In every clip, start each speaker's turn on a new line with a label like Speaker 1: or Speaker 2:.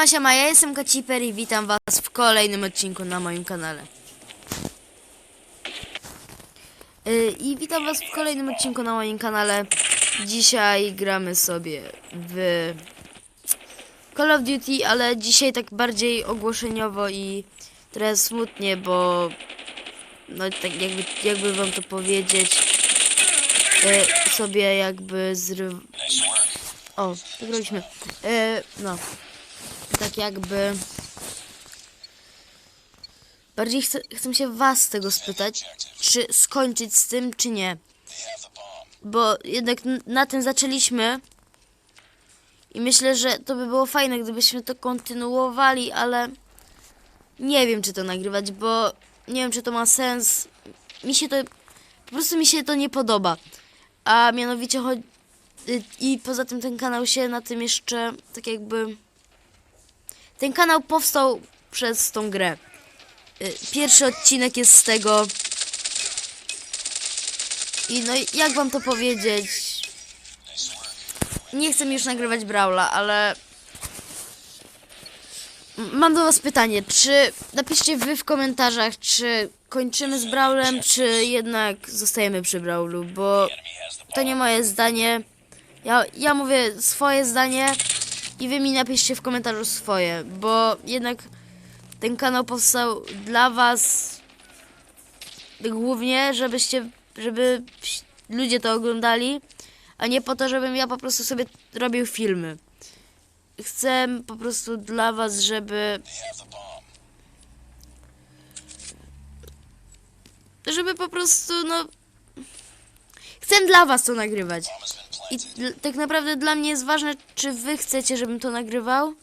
Speaker 1: Siema, siema, ja jestem Kaciper i witam was w kolejnym odcinku na moim kanale. Yy, I witam was w kolejnym odcinku na moim kanale. Dzisiaj gramy sobie w Call of Duty, ale dzisiaj tak bardziej ogłoszeniowo i trochę smutnie, bo no tak jakby, jakby wam to powiedzieć, yy, sobie jakby zryw... O, wygraliśmy. Yy, no tak jakby. Bardziej chcę, chcę się was tego spytać, czy skończyć z tym, czy nie. Bo jednak na tym zaczęliśmy. I myślę, że to by było fajne, gdybyśmy to kontynuowali, ale nie wiem, czy to nagrywać, bo nie wiem, czy to ma sens. Mi się to. Po prostu mi się to nie podoba. A mianowicie chodzi. I poza tym ten kanał się na tym jeszcze tak jakby. Ten kanał powstał przez tą grę. Y, Pierwszy odcinek jest z tego. I no jak wam to powiedzieć? Nie chcę już nagrywać Brawla, ale mam do was pytanie, czy napiszcie wy w komentarzach, czy kończymy z Brawlem, czy jednak zostajemy przy Brawlu, bo to nie moje zdanie. Ja, ja mówię swoje zdanie i wy mi napiszcie w komentarzu swoje, bo jednak ten kanał powstał dla was głównie, żebyście, żeby ludzie to oglądali, a nie po to, żebym ja po prostu sobie robił filmy. Chcę po prostu dla was, żeby żeby po prostu, no chcę dla was to nagrywać. I tak naprawdę dla mnie jest ważne, czy wy chcecie, żebym to nagrywał,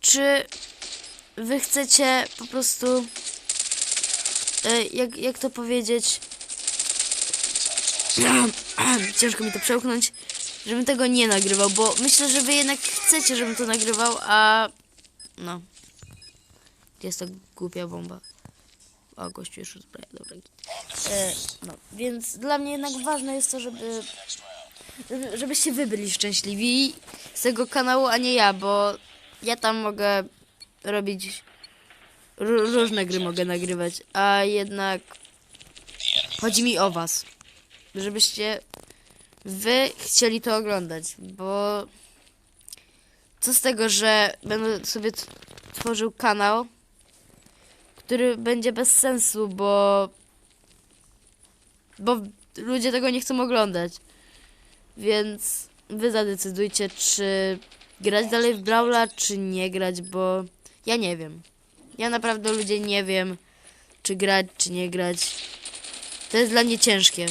Speaker 1: czy wy chcecie po prostu, e, jak, jak to powiedzieć, ciężko mi to przełknąć, żebym tego nie nagrywał, bo myślę, że wy jednak chcecie, żebym to nagrywał, a no, jest to głupia bomba. O, gościu już uzbraja, dobra. E, no, więc dla mnie jednak ważne jest to, żeby żeby- żebyście wy byli szczęśliwi z tego kanału, a nie ja, bo ja tam mogę robić ró- różne gry mogę nagrywać, a jednak chodzi mi o was, żebyście wy chcieli to oglądać, bo co z tego, że będę sobie tworzył kanał, który będzie bez sensu, bo bo ludzie tego nie chcą oglądać. Więc wy zadecydujcie, czy grać dalej w Brawla, czy nie grać, bo ja nie wiem. Ja naprawdę ludzie nie wiem, czy grać, czy nie grać. To jest dla mnie ciężkie.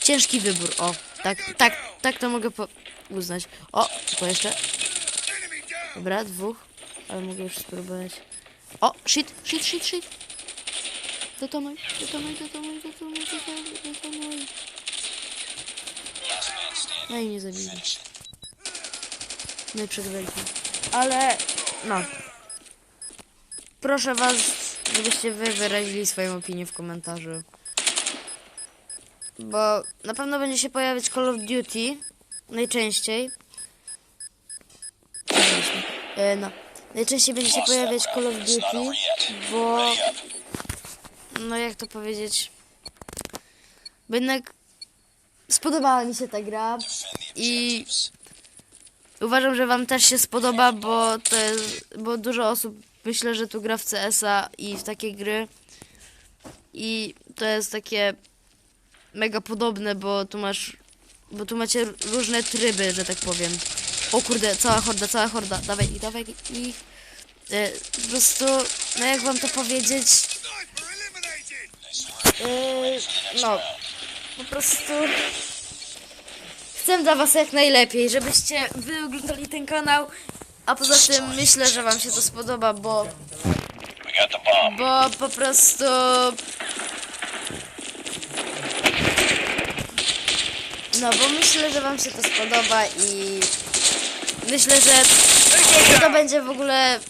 Speaker 1: Ciężki wybór, o. Tak, tak, tak to mogę uznać. O, co jeszcze? Dobra, dwóch. Ale mogę już spróbować. O, shit, shit, shit, shit. Detonuj, detonuj, detonuj, detonuj, detonuj, detonuj. No i nie zabili. No i przegraliśmy. Ale, no. Proszę was, żebyście wy wyrazili swoją opinię w komentarzu. Bo na pewno będzie się pojawiać Call of Duty. Najczęściej. E, no. Najczęściej będzie się pojawiać Call of Duty, bo... No jak to powiedzieć... Bo jednak spodobała mi się ta gra i uważam, że wam też się spodoba, bo to jest, bo dużo osób myślę, że tu gra w CS-a i w takie gry i to jest takie mega podobne, bo tu masz, bo tu macie różne tryby, że tak powiem. O kurde, cała horda, cała horda, dawaj ich, dawaj ich. E, po prostu, no jak wam to powiedzieć, e, no, po prostu chcę dla was jak najlepiej, żebyście wy oglądali ten kanał, a poza tym myślę, że wam się to spodoba, bo bo po prostu no bo myślę, że wam się to spodoba i myślę, że to będzie w ogóle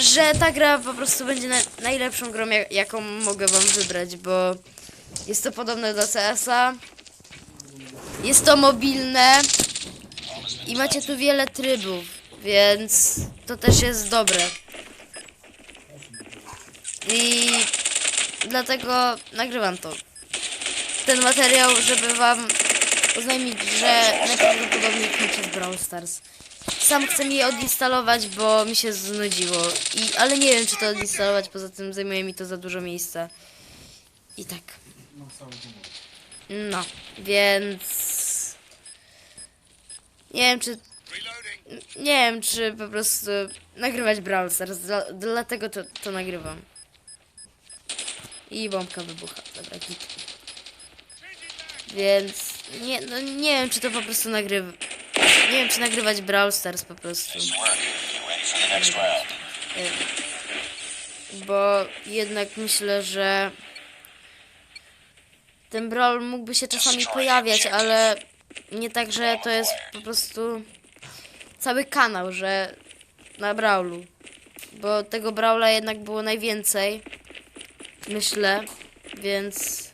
Speaker 1: że ta gra po prostu będzie na, najlepszą grą, jak, jaką mogę wam wybrać, bo jest to podobne do CS-a. Jest to mobilne i macie tu wiele trybów. Więc to też jest dobre. I dlatego nagrywam to. Ten materiał, żeby wam oznajmić, że najprawdopodobniej kończę z Brawl Stars. Sam chcę je odinstalować, bo mi się znudziło. I, ale nie wiem, czy to odinstalować, poza tym zajmuje mi to za dużo miejsca. I tak. No, więc... Nie wiem, czy... Nie wiem, czy po prostu nagrywać Brawl Stars, dla, dlatego to, to nagrywam. I bombka wybucha, dobra, git. Więc nie, no nie wiem, czy to po prostu nagrywa. Nie wiem, czy nagrywać Brawl Stars po prostu. Bo jednak myślę, że ten Brawl mógłby się czasami pojawiać, ale nie tak, że to jest po prostu cały kanał, że na Brawlu. Bo tego Brawla jednak było najwięcej, myślę, więc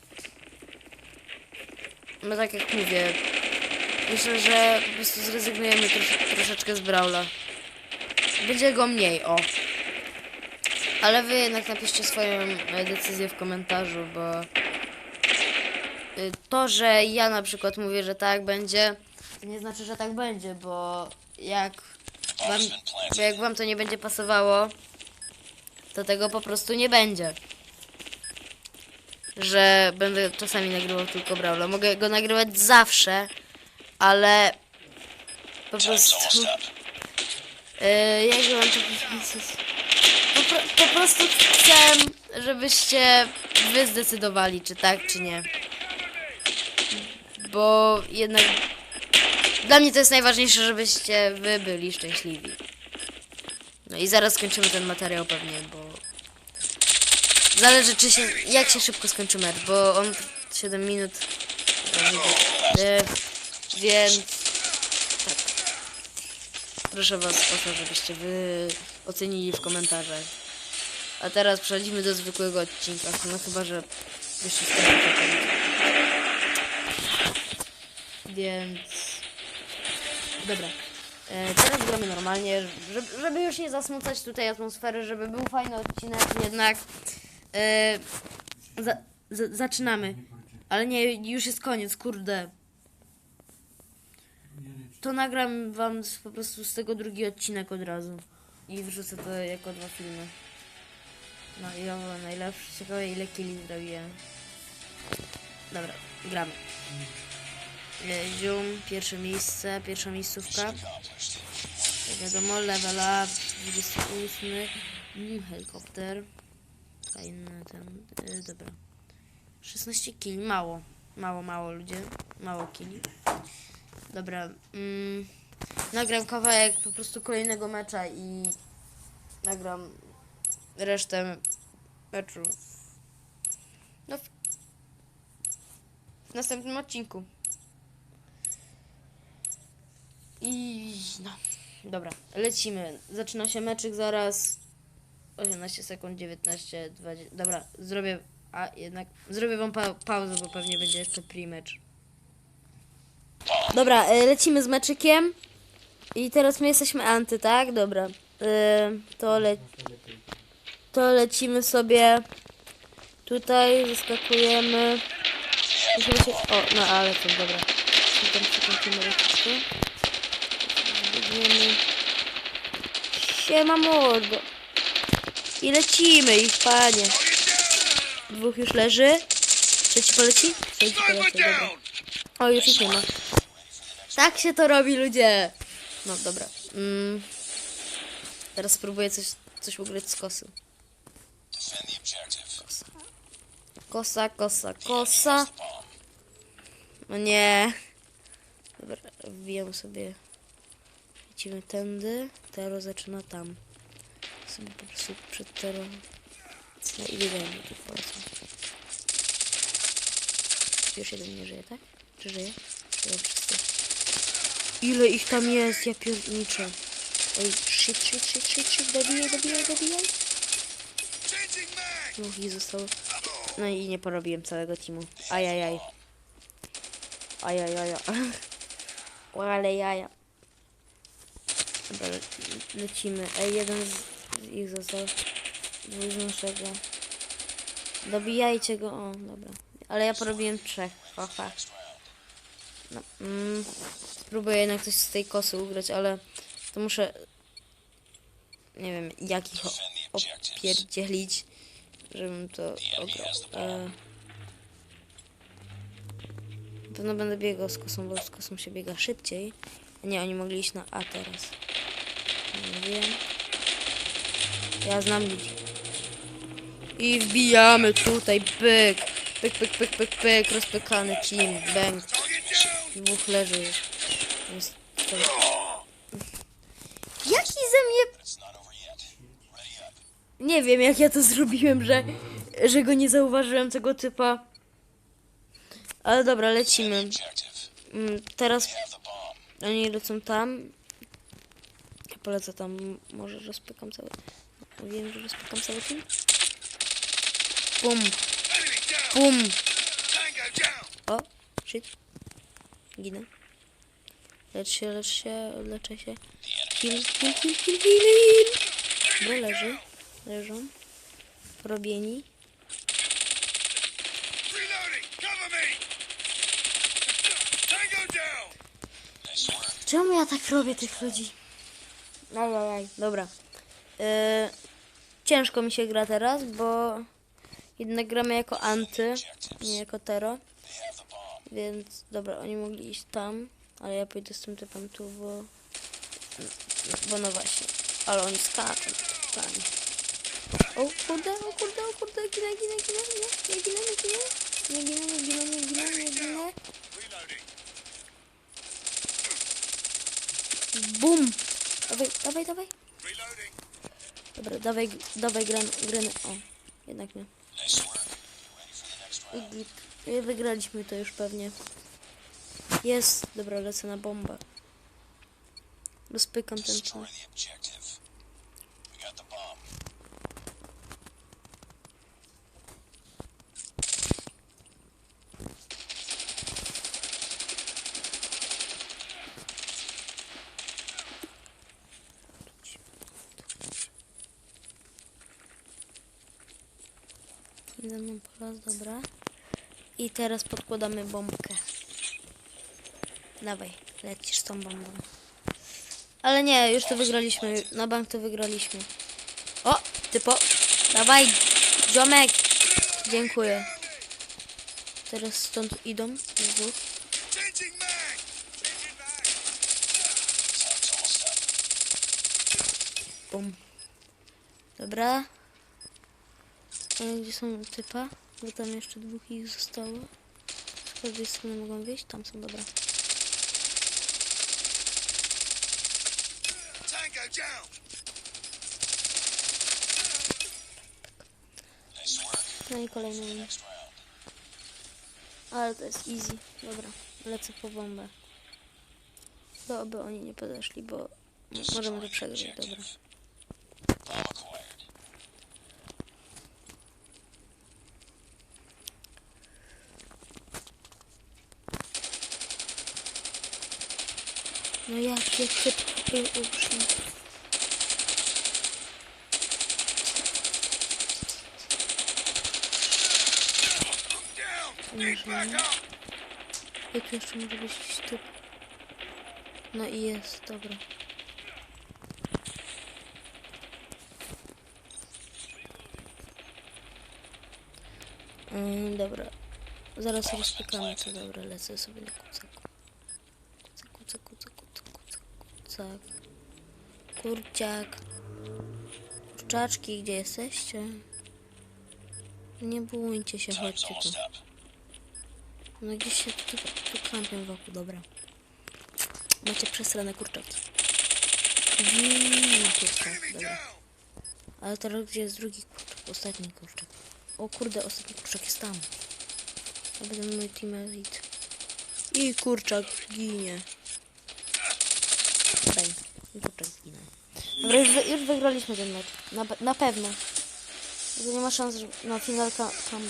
Speaker 1: no tak jak mówię, myślę, że po prostu zrezygnujemy trosz, troszeczkę z Brawla. Będzie go mniej, o. Ale wy jednak napiszcie swoją e, decyzję w komentarzu, bo to, że ja na przykład mówię, że tak będzie, to nie znaczy, że tak będzie, bo jak wam, bo jak wam to nie będzie pasowało, to tego po prostu nie będzie. Że będę czasami nagrywał tylko Brawla. Mogę go nagrywać zawsze, ale po prostu... Yy, jak mam to powiedzieć? Po, po prostu chcę, żebyście wy zdecydowali, czy tak, czy nie. Bo jednak dla mnie to jest najważniejsze, żebyście wy byli szczęśliwi. No i zaraz skończymy ten materiał pewnie, bo zależy czy się, jak się szybko skończy mecz, bo on 7 minut. Więc Proszę was o to, żebyście wy ocenili w komentarzach. A teraz przechodzimy do zwykłego odcinka. No chyba, że jeszcze skończycie. Więc... Dobra. E, teraz gramy normalnie, żeby, żeby już nie zasmucać tutaj atmosfery, żeby był fajny odcinek jednak. E, za, za, zaczynamy. Ale nie, już jest koniec, kurde to nagram wam z, po prostu z tego drugi odcinek od razu. I wrzucę to jako dwa filmy. No i o, najlepsze. Ciekawe ile killi zrobiłem. Dobra, gramy. Zium, pierwsze miejsce, pierwsza miejscówka. Jak wiadomo, level up, 28. Mm, helikopter. Fajny ten, e, dobra. 16 kili, mało. Mało, mało ludzie. Mało kili. Dobra. Mm, nagram kawałek po prostu kolejnego mecza i nagram resztę meczu. No, w, w następnym odcinku. I no, dobra, lecimy. Zaczyna się meczyk zaraz. 18 sekund, 19, 20. Dobra, zrobię. A jednak zrobię wam pa pauzę, bo pewnie będzie jeszcze pre-mecz. Dobra, e, lecimy z meczykiem. I teraz my jesteśmy anty, tak? Dobra. E, to, le to lecimy sobie tutaj, wyskakujemy. Się... O, no ale to dobra. Tam przekręcimy leciutko. Biegniemy. Siema mordo. I lecimy ich, panie. Dwóch już leży. Trzeci poleci? Trzeci poleci, dobra. O, już ich nie ma. Tak się to robi, ludzie. No, dobra. Mm. Teraz spróbuję coś, coś ugrać z kosy.
Speaker 2: Objective.
Speaker 1: Kosa, kosa, kosa. No nie. Dobra, wbijam sobie. Lecimy tędy. Tero zaczyna tam. Sobie po prostu przed Tero. No i biegamy tu polecam. Już jeden nie żyje, tak? Czy żyje? Żyją wszyscy. Ile ich tam jest, ja pierniczę. Oj, shit, shit, shit, shit, shit, dobijaj, dobijaj, dobijaj. Dwóch ich zostało. No i nie porobiłem całego teamu. Ajajaj. Ajajaja. Ale jaja. Dobra, le lecimy. Ej, jeden z z ich został. Dwóch z naszego. Dobijajcie go. O, dobra. Ale ja porobiłem trzech. Haha. No, mm, spróbuję jednak coś z tej kosy ugrać, ale to muszę... Nie wiem, jak ich opierdzielić, żebym to ograł. E, pewno będę biegał z kosą, bo z kosą się biega szybciej. Nie, oni mogli iść na A teraz. Nie wiem. Ja znam ludzi. I wbijamy tutaj, pyk. Pyk, pyk, pyk, pyk, pyk, rozpykany team, bang. Dwóch leży już. Jest. Jaki ze mnie... Nie wiem, jak ja to zrobiłem, że, że go nie zauważyłem, tego typa. Ale dobra, lecimy. Mm, Teraz. Oni lecą tam. Ja polecę tam, może rozpykam cały... Wiem, że rozpykam cały team.
Speaker 3: Tango down!
Speaker 1: O, shit. Ginę. Lecz się, lecz się, leczę się. Kill, kill, kill, kill, kill. Dobra, leży. Leżą. Porobieni. Czemu ja tak robię tych ludzi? Ajajaj, dobra. E, ciężko mi się gra teraz, bo jednak gramy jako anty, nie jako tero. Więc dobra, oni mogli iść tam, ale ja pójdę z tym typem tu, bo... Bo no właśnie. Ale oni skaczą. O kurde, o kurde, o kurde, ginę, ginę, ginę, nie, nie ginę, nie ginę. Nie ginę, nie ginę, nie ginę, nie ginę.
Speaker 3: Reloading!
Speaker 1: Bum! Dawaj, dawaj, dawaj. Dobra, dawaj, dawaj grany, grany. O, jednak nie.
Speaker 2: Round?
Speaker 1: I Wygraliśmy to już pewnie. Jest. Dobra, lecę na bombę. Rozpykam ten
Speaker 2: Destroy
Speaker 1: Ze mną po raz, dobra. I teraz podkładamy bombkę. Dawaj, lecisz tą bombą. Ale nie, już to wygraliśmy. Na bank to wygraliśmy. O, typo. Dawaj, ziomek. Dziękuję. Teraz stąd idą. dwóch.
Speaker 3: Changing
Speaker 1: Gdzie są typa? Bo tam jeszcze dwóch ich zostało. Z każdej strony mogą wyjść. Tam są, dobra. No i kolejny. Ale to jest easy. Dobra, lecę po bombę. To oby oni nie podeszli, bo możemy to przegrać. Dobra. No jakie typy!
Speaker 3: Need backup!
Speaker 1: Jak jeszcze może być jakiś typ? No i jest, dobra. Ym, dobra. Zaraz rozpykamy to, dobra, lecę sobie na kucaku. Kucak. Kurciak. Kurczaczki, gdzie jesteście? Nie bójcie się, chodźcie tu. No gdzieś się tu, tu kampią wokół, dobra. Macie przesrane kurczaki. Wiii, kurczak, dobra. Ale teraz gdzie jest drugi kurczak? Ostatni kurczak. O kurde, ostatni kurczak jest tam. To będę mój teammate. I kurczak ginie. Daj, i kurczak ginie. Dobra, już, wy, już wygraliśmy ten mecz. Na, na pewno. Nie ma szans, że na finalka tam...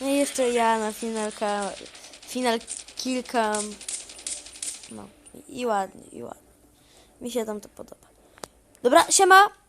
Speaker 1: No i jeszcze ja na finalka... Final kilka... No i ładnie, i ładnie. Mi się tam to podoba. Dobra, siema!